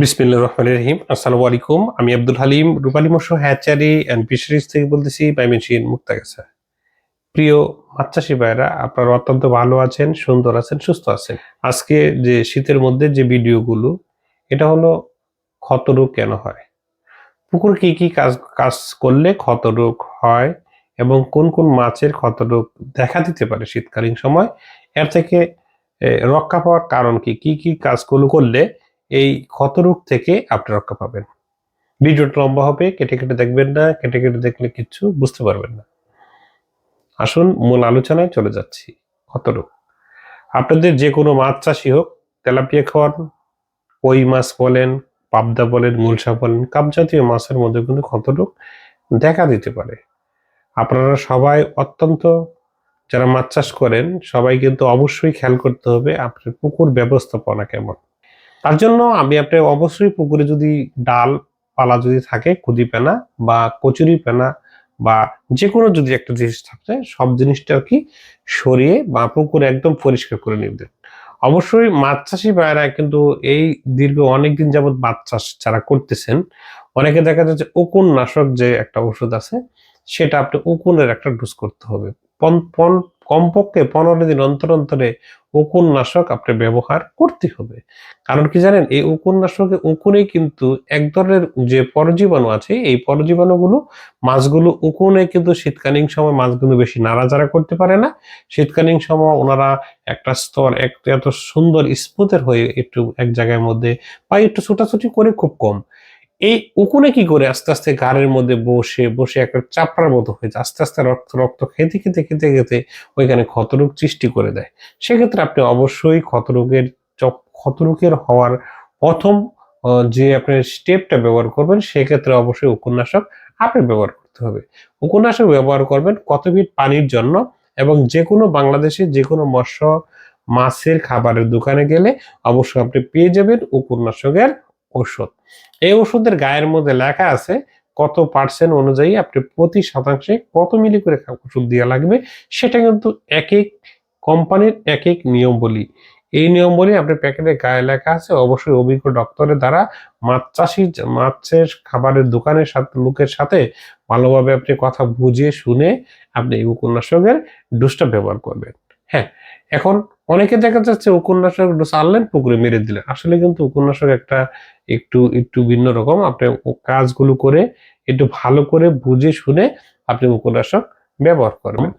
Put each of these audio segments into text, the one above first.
বিসমিল্লা রহমান রহিম। আসসালামু আলাইকুম। আমি আব্দুল হালিম, রূপালী মৎস্য হ্যাচারি অ্যান্ড ফিশারিজ থেকে বলতেছি বাইমেশিন মুক্তাগাছা প্রিয় মাছ ভাইরা আপনারা অত্যন্ত ভালো আছেন, সুন্দর আছেন, সুস্থ আছেন। আজকে যে শীতের মধ্যে যে ভিডিওগুলো, এটা হলো ক্ষত রোগ কেন হয়? পুকুর কি কি কাজ কাজ করলে ক্ষত রোগ হয় এবং কোন কোন মাছের ক্ষত রোগ দেখা দিতে পারে শীতকালীন সময়? এর থেকে রক্ষা পাওয়ার কারণ কি? কি কি কাজগুলো করলে এই ক্ষতরোগ থেকে আপনি রক্ষা পাবেন। ভিডিওটা লম্বা হবে, কেটে কেটে দেখবেন না, কেটে কেটে দেখলে কিছু বুঝতে পারবেন না। আসুন, মূল আলোচনায় চলে যাচ্ছি, ক্ষতরোগ। আপনাদের যে কোনো মাছ চাষি হোক, তেলাপিয়া খাওয়ান, কই মাছ বলেন, পাবদা বলেন, মুলসা বলেন কাপ জাতীয় মাছের মধ্যে কিন্তু ক্ষতরোগ দেখা দিতে পারে। আপনারা সবাই অত্যন্ত, যারা মাছ চাষ করেন, সবাই কিন্তু অবশ্যই খেয়াল করতে হবে আপনার পুকুর ব্যবস্থাপনা কেমন। তার জন্য আমি আপনি অবশ্যই পুকুরে যদি ডাল পালা যদি থাকে কুদি পেনা বা কচুরি পেনা বা যে কোনো যদি একটা জিনিস থাকে সব জিনিসটা কি সরিয়ে বা পুকুরে একদম পরিষ্কার করে নিবেন। অবশ্যই মাছ চাষি ভাইয়েরা কিন্তু এই দীর্ঘ অনেকদিন যাবত মাছ চাষ যারা করতেছেন, অনেকে দেখা যাচ্ছে উকুন নাশক যে একটা ওষুধ আছে, সেটা আপনি উকুনের একটা ডোজ করতে হবে। পন- পন- কমপক্ষে পনেরো দিন অন্তর অন্তরে উকুন নাশক আপনি ব্যবহার করতে হবে। কারণ কি জানেন, এই উপন্যাসকে উকুনে কিন্তু এক ধরনের যে পরজীবাণু আছে, এই পরজীবাণুগুলো মাছগুলো উকুনে কিন্তু শীতকালীন সময় মাছগুলো বেশি নাড়াচাড়া করতে পারে না। শীতকালীন সময় ওনারা একটা স্তর এক এত সুন্দর স্মুথের হয়ে একটু এক জায়গার মধ্যে বা একটু ছোটাছুটি করে খুব কম। এই উকুনে কি করে আস্তে আস্তে গাড়ির মধ্যে বসে বসে একটা চাপড়ার মতো হয়ে যায়, আস্তে আস্তে রক্ত রক্ত খেতে খেতে খেতে খেতে ওইখানে ক্ষতরোগ সৃষ্টি করে দেয়। সেক্ষেত্রে আপনি অবশ্যই ক্ষতরোগের ক্ষতরোগের হওয়ার প্রথম যে আপনার স্টেপটা ব্যবহার করবেন, সেক্ষেত্রে অবশ্যই উপন্যাসক আপনি ব্যবহার করতে হবে। উপন্যাসক ব্যবহার করবেন কত ফিট পানির জন্য এবং যে কোনো বাংলাদেশে যে কোনো মৎস্য, মাছের খাবারের দোকানে গেলে অবশ্যই আপনি পেয়ে যাবেন উপন্যাসকের ওষুধ এই ওষুধের গায়ের মধ্যে লেখা আছে কত পার্সেন্ট অনুযায়ী আপনি প্রতি শতাংশে কত মিলি করে ওষুধ দেওয়া লাগবে, সেটা কিন্তু এক এক কোম্পানির এক এক নিয়ম বলি। এই নিয়ম বলে আপনার প্যাকেটের গায়ে লেখা আছে, অবশ্যই অভিজ্ঞ ডক্টরের দ্বারা মাছ চাষি মাছের খাবারের দোকানের সাথে, লোকের সাথে ভালোভাবে আপনি কথা বুঝে শুনে আপনি এই উপন্যাসকের ডোজটা ব্যবহার করবেন। হ্যাঁ এখন অনেকে দেখা যাচ্ছে উপন্যাসক চাললেন পুকুরে মেরে দিলেন। আসলে কিন্তু উপন্যাসক একটা একটু একটু ভিন্ন রকম। আপনি কাজগুলো করে, একটু ভালো করে বুঝে শুনে আপনি উপন্যাসক ব্যবহার করবেন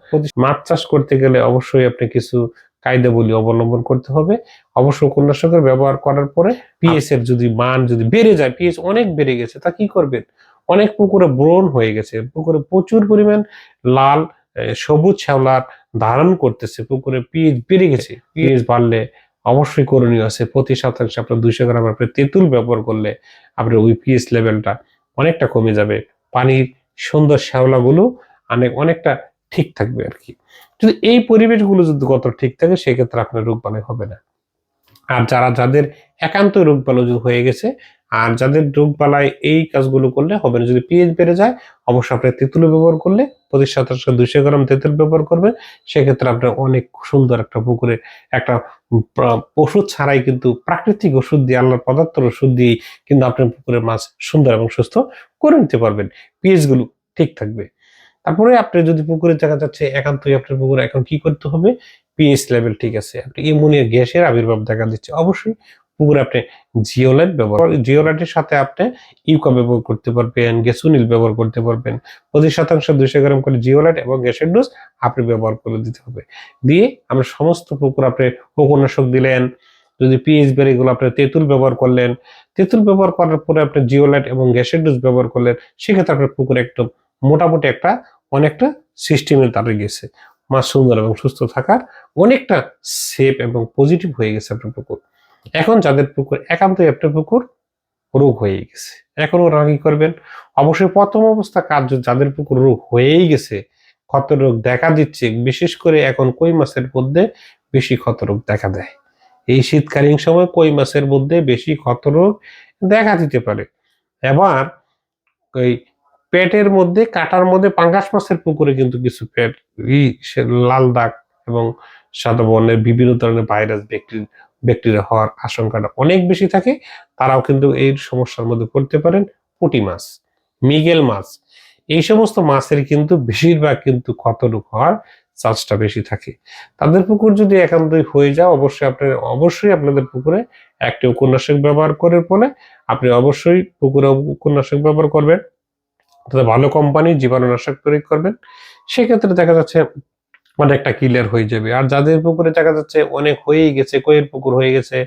মাছ চাষ করতে গেলে অবশ্যই আপনি কিছু কায়দাবলী অবলম্বন করতে হবে। অবশ্য কন্যাশকের ব্যবহার করার পরে পিএস এর যদি মান যদি বেড়ে যায় পিএস অনেক বেড়ে গেছে, তা কি করবেন? অনেক পুকুরে ব্রণ হয়ে গেছে। পুকুরে প্রচুর পরিমাণ লাল সবুজ শ্যাওলার ধারণ করতেছে পুকুরে পিএইচ বেড়ে গেছে। পিএইচ বাড়লে অবশ্যই করণীয় আছে। প্রতি শতাংশে আপনার দুইশো গ্রাম আপনি তেঁতুল ব্যবহার করলে আপনার ওই পিএইচ লেভেলটা অনেকটা কমে যাবে। পানির সুন্দর শ্যাওলাগুলো অনেক অনেকটা ঠিক থাকবে আর কি। যদি এই পরিবেশগুলো যদি কত ঠিক থাকে সেক্ষেত্রে আপনার রোগ বালাই হবে না। আর যারা যাদের একান্ত রোগ বালাই হয়ে গেছে আর যাদের রোগ বালায় এই কাজগুলো করলে হবে না। যদি পিএইচ বেড়ে যায়, অবশ্যই আপনি তেঁতুল ব্যবহার করলে প্রতি শতাংশ দুইশো গ্রাম তেঁতুল ব্যবহার করবেন। সেক্ষেত্রে আপনার অনেক সুন্দর একটা পুকুরে একটা ওষুধ ছাড়াই কিন্তু প্রাকৃতিক ওষুধ দিয়ে, আল্লাহর পদার্থের ওষুধ দিয়ে কিন্তু আপনার পুকুরের মাছ সুন্দর এবং সুস্থ করে নিতে পারবেন। পিএইচগুলো ঠিক থাকবে। তারপরে আপনি যদি পুকুরে দেখা যাচ্ছে একান্তই আপনার পুকুরে এখন কি করতে হবে? পিএইচ লেভেল ঠিক আছে। আপনি ইমোনিয়া গ্যাসের আবির্ভাব দেখা দিচ্ছে। অবশ্যই পুকুরে আপনি জিওলাইট ব্যবহার জিওলাইটের সাথে আপনি ইউকা ব্যবহার করতে পারবেন, গ্যাসুনিল ব্যবহার করতে পারবেন। পঁচিশ শতাংশ দুইশো গ্রাম করে জিওলাইট এবং গ্যাসের ডোজ আপনি ব্যবহার করে দিতে হবে। দিয়ে আমরা সমস্ত পুকুর আপনি উপন্যাসক দিলেন, যদি পিএইচ বেড়ে এগুলো আপনি তেঁতুল ব্যবহার করলেন, তেঁতুল ব্যবহার করার পরে আপনি জিওলাইট এবং গ্যাসের ডোজ ব্যবহার করলেন, সেক্ষেত্রে আপনার পুকুর একদম মোটামুটি একটা অনেকটা সিস্টেমের দাঁড়িয়ে গেছে। মাছ সুন্দর এবং সুস্থ থাকার অনেকটা সেফ এবং পজিটিভ হয়ে গেছে আপনার পুকুর। এখন যাদের পুকুর একান্তই একটা পুকুর রোগ হয়ে গেছে। এখন ওরা কি করবেন? অবশ্যই প্রথম অবস্থা কার্য যাদের পুকুর রোগ হয়েই গেছে ক্ষত রোগ দেখা দিচ্ছে, বিশেষ করে এখন কই মাছের মধ্যে বেশি ক্ষত রোগ দেখা দেয়। এই শীতকালীন সময় কই মাছের মধ্যে বেশি ক্ষত রোগ দেখা দিতে পারে। এবার ওই পেটের মধ্যে, কাটার মধ্যে পাঙ্গাস মাছের পুকুরে কিন্তু কিছু পেট লাল দাগ এবং সাদা বর্ণের বিভিন্ন ধরনের ভাইরাস, ব্যাকটেরিয়া ব্যাকটেরিয়া হওয়ার আশঙ্কাটা অনেক বেশি থাকে, তারাও কিন্তু এই সমস্যার মধ্যে পড়তে পারেন। পুঁটি মাছ, মিগেল মাছ, এই সমস্ত মাছের কিন্তু বেশিরভাগ কিন্তু ক্ষতরোগ হওয়ার চান্সটা বেশি থাকে। তাদের পুকুর যদি একান্তই হয়ে যায়, অবশ্যই আপনার, অবশ্যই আপনাদের পুকুরে একটি উপন্যাসক ব্যবহার করার ফলে আপনি অবশ্যই পুকুরে উপন্যাসক ব্যবহার করবেন। তাতে ভালো কোম্পানি জীবাণুনাশক প্রয়োগ করবেন। সেক্ষেত্রে দেখা যাচ্ছে অনেকটা ক্লিয়ার হয়ে যাবে। আর যাদের পুকুরে দেখা যাচ্ছে অনেক হয়েই গেছে, কয়ের পুকুর হয়ে গেছে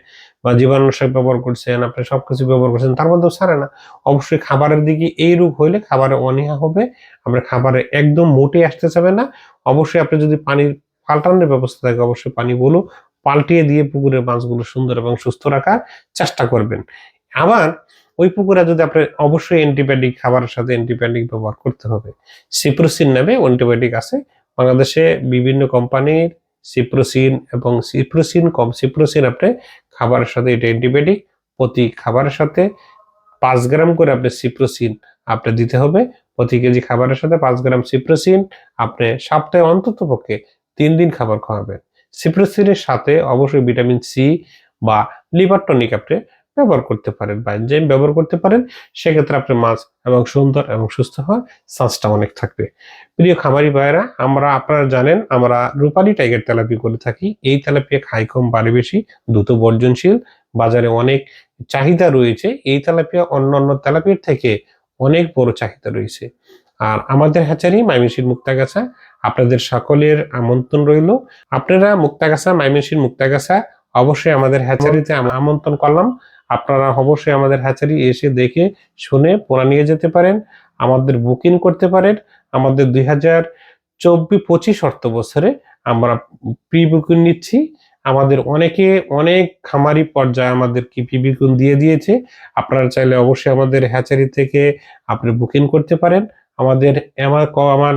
বা জীবাণুনাশক ব্যবহার করছেন, আপনি সবকিছু ব্যবহার করছেন, তার মধ্যেও ছাড়ে না। অবশ্যই খাবারের দিকে এই রোগ হইলে খাবারে অনীহা হবে, আমরা খাবারে একদম মোটে আসতে চাবে না। অবশ্যই আপনি যদি পানির পাল্টানোর ব্যবস্থা থাকে, অবশ্যই পানি বলো, পাল্টিয়ে দিয়ে পুকুরের মাছগুলো সুন্দর এবং সুস্থ রাখার চেষ্টা করবেন। আবার ওই পুকুরে যদি আপনি অবশ্যই অ্যান্টিবায়োটিক খাবারের সাথে অ্যান্টিবায়োটিক ব্যবহার করতে হবে। সিপ্রোসিন নামে অ্যান্টিবায়োটিক আছে বাংলাদেশে বিভিন্ন কোম্পানির সিপ্রোসিন এবং সিপ্রোসিন কম সিপ্রোসিন আপনি খাবারের সাথে, এটা অ্যান্টিবায়োটিক প্রতি খাবারের সাথে পাঁচ গ্রাম করে আপনি সিপ্রোসিন আপনি দিতে হবে। প্রতি কেজি খাবারের সাথে পাঁচ গ্রাম সিপ্রোসিন আপনি সপ্তাহে অন্তত পক্ষে তিন দিন খাবার খাওয়াবেন। সিপ্রোসিনের সাথে অবশ্যই ভিটামিন সি বা লিভার টনিক আপনি ব্যবহার করতে পারেন বা এনজাইম ব্যবহার করতে পারেন, সেক্ষেত্রে আপনার মাছ এবং সুন্দর এবং সুস্থ হওয়ার চান্সটা অনেক থাকবে। প্রিয় খামারি ভাইয়েরা, আমরা আপনারা জানেন আমরা রূপালী টাইগার তেলাপি করে থাকি। এই তেলাপিয়া খাই কম বাড়ি বেশি, দ্রুত বর্জনশীল, বাজারে অনেক চাহিদা রয়েছে। এই তেলাপিয়া অন্য অন্য তেলাপির থেকে অনেক বড় চাহিদা রয়েছে। আর আমাদের হ্যাচারি মাইমিশির মুক্তাগাছা, আপনাদের সকলের আমন্ত্রণ রইল। আপনারা মুক্তাগাছা মাইমিশির মুক্তাগাছা, অবশ্যই আমাদের হ্যাচারিতে আম- আমন্ত্রণ করলাম। আপনারা অবশ্যই আমাদের হ্যাচারি এসে দেখে শুনে পোনা নিয়ে যেতে পারেন, আমাদের বুকিং করতে পারেন, আমাদের দুই হাজার চব্বিশ পঁচিশ অর্থ বছরে আমরা প্রি বুকিং নিচ্ছি। আমাদের অনেকে অনেক খামারি পর্যায়ে আমাদের কি প্রি বুকিং দিয়ে দিয়েছে, আপনারা চাইলে অবশ্যই আমাদের হ্যাচারি থেকে আপনি বুকিং করতে পারেন। আমাদের আমার আমার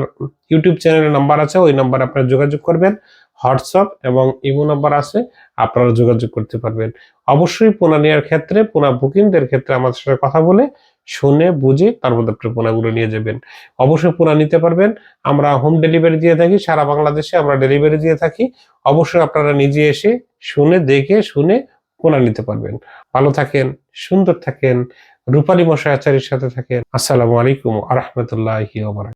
ইউটিউব চ্যানেলের নাম্বার আছে, ওই নাম্বার আপনারা যোগাযোগ করবেন। হোয়াটসঅ্যাপ এবং ইমো নাম্বার আছে, আপনারা যোগাযোগ করতে পারবেন। অবশ্যই পোনা নেওয়ার ক্ষেত্রে, পোনা বুকিংদের ক্ষেত্রে আমাদের সাথে কথা বলে, শুনে, বুঝে তারপর আপনি পোনাগুলো নিয়ে যাবেন। অবশ্যই পোনা নিতে পারবেন। আমরা হোম ডেলিভারি দিয়ে থাকি, সারা বাংলাদেশে আমরা ডেলিভারি দিয়ে থাকি। অবশ্যই আপনারা নিজে এসে শুনে, দেখে, শুনে পোনা নিতে পারবেন। ভালো থাকেন, সুন্দর থাকেন, রূপালী মশাই আচার্যের সাথে থাকেন। আসসালামু আলাইকুম আ রহমতুল্লাহি